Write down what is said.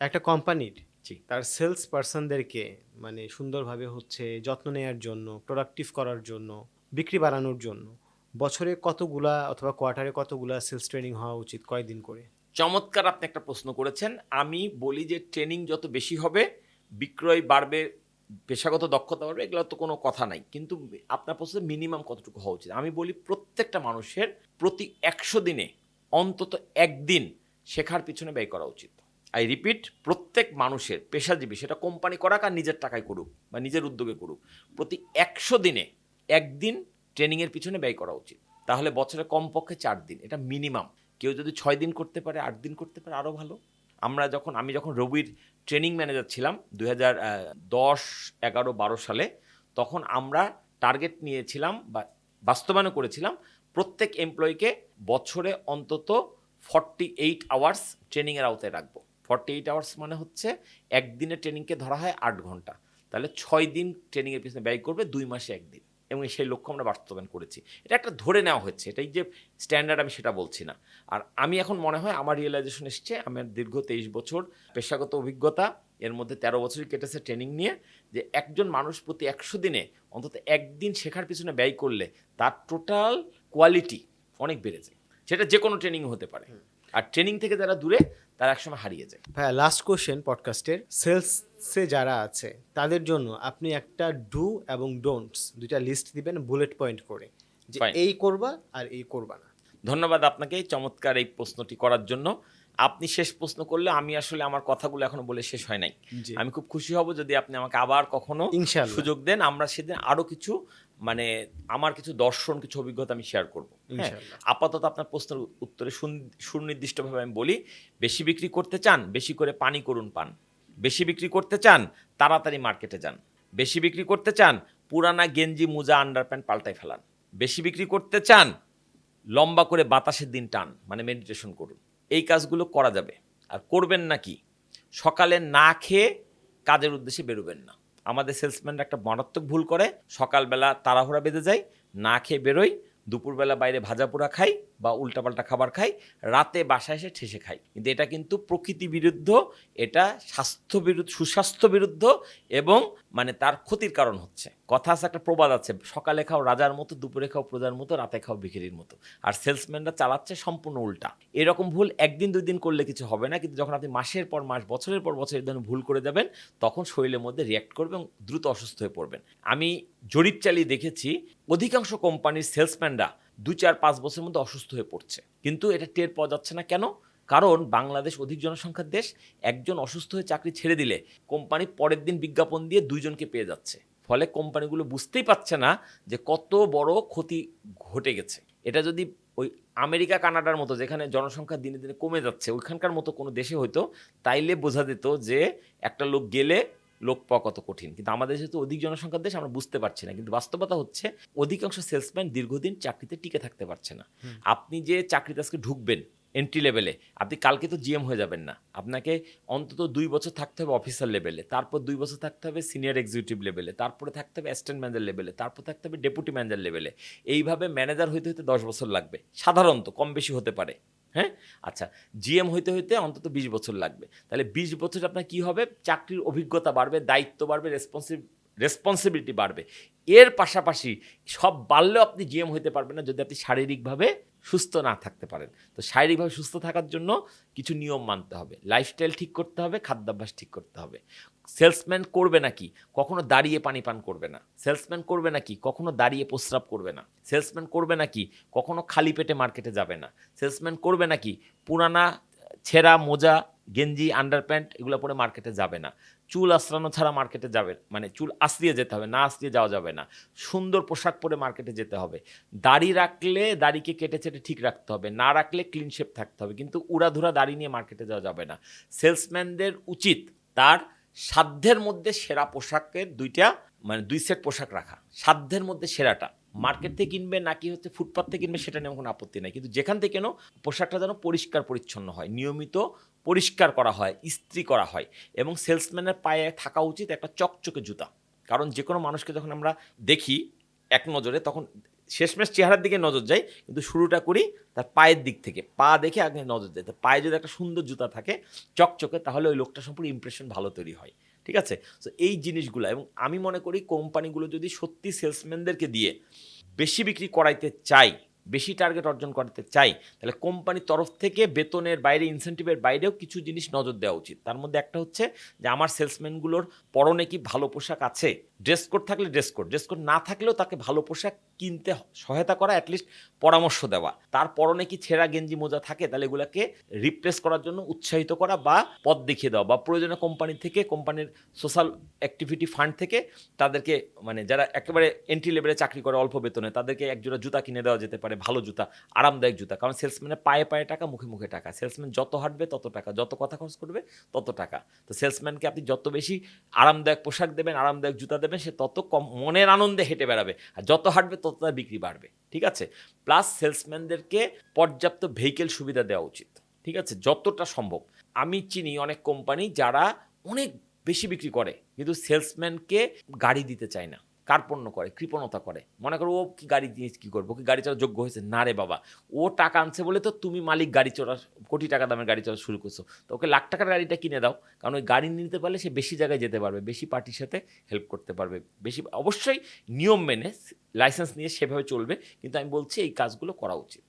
একটা কোম্পানির। তার সেলস পার্সনদেরকে মানে সুন্দরভাবে হচ্ছে যত্ন নেওয়ার জন্য প্রোডাক্টিভ করার জন্য, বিক্রি বাড়ানোর জন্য বছরে কতগুলা অথবা কোয়ার্টারে কতগুলা সেলস ট্রেনিং হওয়া উচিত কয়দিন করে? চমৎকার আপনি একটা প্রশ্ন করেছেন। আমি বলি যে ট্রেনিং যত বেশি হবে, বিক্রয় বাড়বে, পেশাগত দক্ষতা বাড়বে, এগুলো তো কোনো কথা নাই। কিন্তু আপনার প্রশ্ন মিনিমাম কতটুকু হওয়া উচিত? আমি বলি প্রত্যেকটা মানুষের প্রতি একশো দিনে অন্তত একদিন শেখার পিছনে ব্যয় করা উচিত। আই রিপিট প্রত্যেক মানুষের পেশাজীবী সেটা কোম্পানি করাক আর নিজের টাকায় করুক বা নিজের উদ্যোগে করুক। প্রতি একশো দিনে একদিন ট্রেনিংয়ের পিছনে ব্যয় করা উচিত। তাহলে বছরে কমপক্ষে চার দিন, এটা মিনিমাম কেউ যদি ছয় দিন করতে পারে, আট দিন করতে পারে আরও ভালো। আমরা যখন, আমি যখন রবির ট্রেনিং ম্যানেজার ছিলাম দুই হাজার দশ, এগারো, বারো সালে, তখন আমরা টার্গেট নিয়েছিলাম বা বাস্তবায়ন করেছিলাম প্রত্যেক এমপ্লয়িকে বছরে অন্তত ফর্টি এইট আওয়ার্স ট্রেনিংয়ের আওতায় রাখব। ফর্টি এইট আওয়ার্স মানে হচ্ছে একদিনের ট্রেনিংকে ধরা হয় আট ঘণ্টা। তাহলে ছয় দিন ট্রেনিংয়ের পিছনে ব্যয় করবে দুই মাসে একদিন এবং সেই লক্ষ্য আমরা বাস্তবায়ন করেছি। এটা একটা ধরে নেওয়া হচ্ছে এটাই যে স্ট্যান্ডার্ড আমি সেটা বলছি না। আর আমি এখন মনে হয় আমার রিয়েলাইজেশন এসছে, আমার দীর্ঘ তেইশ বছর পেশাগত অভিজ্ঞতা, এর মধ্যে তেরো বছরই কেটেছে ট্রেনিং নিয়ে, যে একজন মানুষ প্রতি একশো দিনে অন্তত একদিন শেখার পিছনে ব্যয় করলে তার টোটাল কোয়ালিটি অনেক বেড়ে যায়। সেটা যে কোনো ট্রেনিং হতে পারে। আর ট্রেনিং থেকে যারা দূরে তারা একসময় হারিয়ে যায়। হ্যাঁ লাস্ট কোশ্চেন পডকাস্টের সেলসে যারা আছে তাদের জন্য আপনি একটা ডু এবং ডোন্টস দুইটা লিস্ট দিবেন বুলেট পয়েন্ট করে। যে Fine. এই করবা আর এই করবা না। ধন্যবাদ আপনাকে চমৎকার এই প্রশ্নটি করার জন্য। আপনি শেষ প্রশ্ন করলে আমি আসলে আমার কথাগুলো এখনও বলে শেষ হয় নাই। আমি খুব খুশি হব যদি আপনি আমাকে আবার কখনো সুযোগ দেন। আমরা সেদিন আরও কিছু মানে আমার কিছু দর্শন কিছু অভিজ্ঞতা আমি শেয়ার করব। হ্যাঁ আপাতত আপনার প্রশ্নের উত্তরে সুন- সুনির্দিষ্টভাবে আমি বলি বেশি বিক্রি করতে চান বেশি করে পানি করুন পান। বেশি বিক্রি করতে চান তাড়াতাড়ি মার্কেটে যান। বেশি বিক্রি করতে চান পুরানা গেঞ্জি মোজা আন্ডারপ্যান্ট পাল্টাই ফেলান। বেশি বিক্রি করতে চান লম্বা করে বাতাসের দিন টান মানে মেডিটেশন করুন। এই কাজগুলো করা যাবে। আর করবেন না কি? সকালে না খেয়ে কাজের উদ্দেশ্যে বেরোবেন না। আমাদের সেলসম্যানরা একটা মারাত্মক ভুল করে। সকালবেলা তাড়াহুড়া বেঁধে যায়, না খেয়ে বেরোই, দুপুরবেলা বাইরে ভাজা পোড়া খাই বা উল্টাপাল্টা খাবার খাই, রাতে বাসায় এসে ঠেসে খাই। কিন্তু এটা কিন্তু প্রকৃতি বিরুদ্ধ, এটা স্বাস্থ্য বিরুদ্ধ, সুস্বাস্থ্য বিরুদ্ধ এবং মানে তার ক্ষতির কারণ হচ্ছে। কথা আছে, একটা প্রবাদ আছে, সকালে খাও রাজার মতো, দুপুরে খাও প্রজার মতো, রাতে খাও বিক্রির মতো। আর সেলসম্যানরা চালাচ্ছে সম্পূর্ণ উল্টা। এরকম ভুল একদিন, দুই দিন করলে কিছু হবে না, কিন্তু যখন আপনি মাসের পর মাস, বছরের পর বছর এই ধরনের ভুল করে যাবেন, তখন শরীরের মধ্যে রিয়াক্ট করবে এবং দ্রুত অসুস্থ হয়ে পড়বেন। আমি জরিপ চালিয়ে দেখেছি, অধিকাংশ কোম্পানির সেলসম্যানরা দু চার পাঁচ বছরের মধ্যে অসুস্থ হয়ে পড়ছে। কিন্তু এটা টের পাওয়া যাচ্ছে না কেন? কারণ বাংলাদেশ অধিক জনসংখ্যার দেশ, একজন অসুস্থ হয়ে চাকরি ছেড়ে দিলে কোম্পানি পরের দিন বিজ্ঞাপন দিয়ে দুইজনকে পেয়ে যাচ্ছে। ফলে কোম্পানিগুলো বুঝতেই পারছে না যে কত বড় ক্ষতি ঘটে গেছে। এটা যদি ওই আমেরিকা, কানাডার মতো যেখানে জনসংখ্যা দিনে দিনে কমে যাচ্ছে, ওইখানকার মতো কোনো দেশে হয়তো তাইলে বোঝা যেত যে একটা লোক গেলে লোক পাওয়া কত কঠিন। কিন্তু আমাদের যেহেতু অধিক জনসংখ্যার দেশ আমরা বুঝতে পারছি না। কিন্তু বাস্তবতা হচ্ছে অধিকাংশ সেলসম্যান দীর্ঘদিন চাকরিতে টিকে থাকতে পারছে না। আপনি যে চাকরিতে আজকে ঢুকবেন এন্ট্রি লেভেলে আপনি কালকে তো জিএম হয়ে যাবেন না। আপনাকে অন্তত দুই বছর থাকতে হবে অফিসার লেভেলে তারপর দুই বছর থাকতে হবে সিনিয়র এক্সিকিউটিভ লেভেলে তারপরে থাকতে হবে অ্যাসিস্ট্যান্ট ম্যানেজার লেভেলে তারপর থাকতে হবে ডেপুটি ম্যানেজার লেভেলে এইভাবে ম্যানেজার হইতে হইতে দশ বছর লাগবে। সাধারণত কম বেশি হতে পারে। হ্যাঁ? আচ্ছা জিএম হইতে হইতে অন্তত বিশ বছর লাগবে। তাহলে বিশ বছর আপনার কী হবে? চাকরির অভিজ্ঞতা বাড়বে, দায়িত্ব বাড়বে রেসপন্সিভ রেসপন্সিবিলিটি বাড়বে। এর পাশাপাশি সব বাড়লেও আপনি জিএম হইতে পারবেন না যদি আপনি শারীরিকভাবে সুস্থ না থাকতে পারেন। তো শারীরিকভাবে সুস্থ থাকার জন্য কিছু নিয়ম মানতে হবে। লাইফস্টাইল ঠিক করতে হবে, খাদ্যাভ্যাস ঠিক করতে হবে। সেলসম্যান করবে নাকি কখনো দাঁড়িয়ে পানি পান করবে না। সেলসম্যান করবে নাকি কখনো দাঁড়িয়ে প্রস্রাব করবে না। সেলসম্যান করবে নাকি কখনো খালি পেটে মার্কেটে যাবে না। সেলসম্যান করবে নাকি পুরানা, ছেঁড়া, মোজা গেঞ্জি আন্ডারপ্যান্ট এগুলো পরে মার্কেটে যাবে না। চুল আশ্রানো ছাড়া মার্কেটে যাবে মানে চুল আশ্রিয়ে যেতে হবে, না আশ্রিয়ে যাওয়া যাবে না। সুন্দর পোশাক পরে মার্কেটে যেতে হবে। দাড়ি রাখলে দাড়িকে কেটে চেটে ঠিক রাখতে হবে, না রাখলে ক্লিন শেপ থাকতে হবে। কিন্তু উড়াধুরা দাড়ি নিয়ে মার্কেটে যাওয়া যাবে না। সেলসম্যানদের উচিত তার সাধ্যের মধ্যে সেরা পোশাকের দুইটা মানে দুই সেট পোশাক রাখা। সাধ্যের মধ্যে সেরাটা। মার্কেট থেকে কিনবে নাকি হচ্ছে ফুটপাথ থেকে কিনবে সেটা নিয়ে কোনো আপত্তি নাই। কিন্তু যেখান থেকে কেন পোশাকটা যেন পরিষ্কার পরিচ্ছন্ন হয়, নিয়মিত পরিষ্কার করা হয়, ইস্ত্রি করা হয় এবং সেলসম্যানের পায়ে থাকা উচিত একটা চকচকে জুতা। কারণ যে কোনো মানুষকে যখন আমরা দেখি এক নজরে তখন শেষমেশ চেহারার দিকে নজর যায়, কিন্তু শুরুটা করি তার পায়ের দিক থেকে। পা দেখে আগে নজর দেয় পায়ে যদি একটা সুন্দর জুতা থাকে, চকচকে, তাহলে ওই লোকটা সম্পর্কে ইমপ্রেশন ভালো তৈরি হয়। ঠিক আছে? তো এই জিনিসগুলো এবং আমি মনে করি কোম্পানিগুলো যদি সত্যি সেলসম্যানদেরকে দিয়ে বেশি বিক্রি করাইতে চাই, বেশি টার্গেট অর্জন করতে চাই, তাহলে কোম্পানির তরফ থেকে বেতনের বাইরে ইনসেন্টিভের বাইরেও কিছু জিনিস নজর দেওয়া উচিত। তার মধ্যে একটা হচ্ছে যে, আমার সেলসম্যানগুলোর পরনে কি ভালো পোশাক আছে? ড্রেস কোড থাকলে ড্রেস কোড ড্রেস কোড না থাকলেও তাকে ভালো পোশাক কিনতে সহায়তা করা অ্যাটলিস্ট পরামর্শ দেওয়া। তার পরনে কি ছেঁড়া গেঞ্জি মোজা থাকে, তাহলে এগুলাকে রিপ্লেস করার জন্য উৎসাহিত করা বা পথ দেখিয়ে দেওয়া। বা প্রয়োজনে কোম্পানি থেকে কোম্পানির সোশ্যাল অ্যাক্টিভিটি ফান্ড থেকে তাদেরকে মানে যারা একেবারে এন্ট্রি লেভেলে চাকরি করে অল্প বেতনে, তাদেরকে একজোড়া জুতা কিনে দেওয়া যেতে পারে, ভালো জুতা, আরামদায়ক জুতা। কারণ সেলসম্যানের পায়ে পায়ে টাকা, মুখে মুখে টাকা। সেলসম্যান যত হাঁটবে তত টাকা, যত কথা খরচ করবে তত টাকা। তো সেলসম্যানকে আপনি যত বেশি আরামদায়ক পোশাক দেবেন, আরামদায়ক জুতা দেবেন সে তত কম মনের আনন্দে হেঁটে বেড়াবে। আর যত হাঁটবে, তত তার বিক্রি বাড়বে। ঠিক আছে? প্লাস সেলসম্যানদেরকে পর্যাপ্ত ভেহিকেল সুবিধা দেওয়া উচিত। ঠিক আছে? যতটা সম্ভব। আমি চিনি অনেক কোম্পানি যারা অনেক বেশি বিক্রি করে, কিন্তু সেলসম্যানকে গাড়ি দিতে চায় না। কার্পণ্য করে, কৃপণতা করে। মনে করো ও কি গাড়ি জিনিস কী করব? কি গাড়ি চড়ার যোগ্য হয়েছে? না রে বাবা। ও টাকা আনছে বলে তো তুমি মালিক গাড়ি চড়া কোটি টাকা দামের গাড়ি চড়া শুরু করছ। তো ওকে লাখ টাকার গাড়িটা কিনে দাও। কারণ ওই গাড়ি নিতে পারলে সে বেশি জায়গায় যেতে পারবে, বেশি পার্টির সাথে হেল্প করতে পারবে। বেশি, অবশ্যই নিয়ম মেনে লাইসেন্স নিয়ে সেভাবে চলবে। কিন্তু আমি বলছি এই কাজগুলো করা উচিত।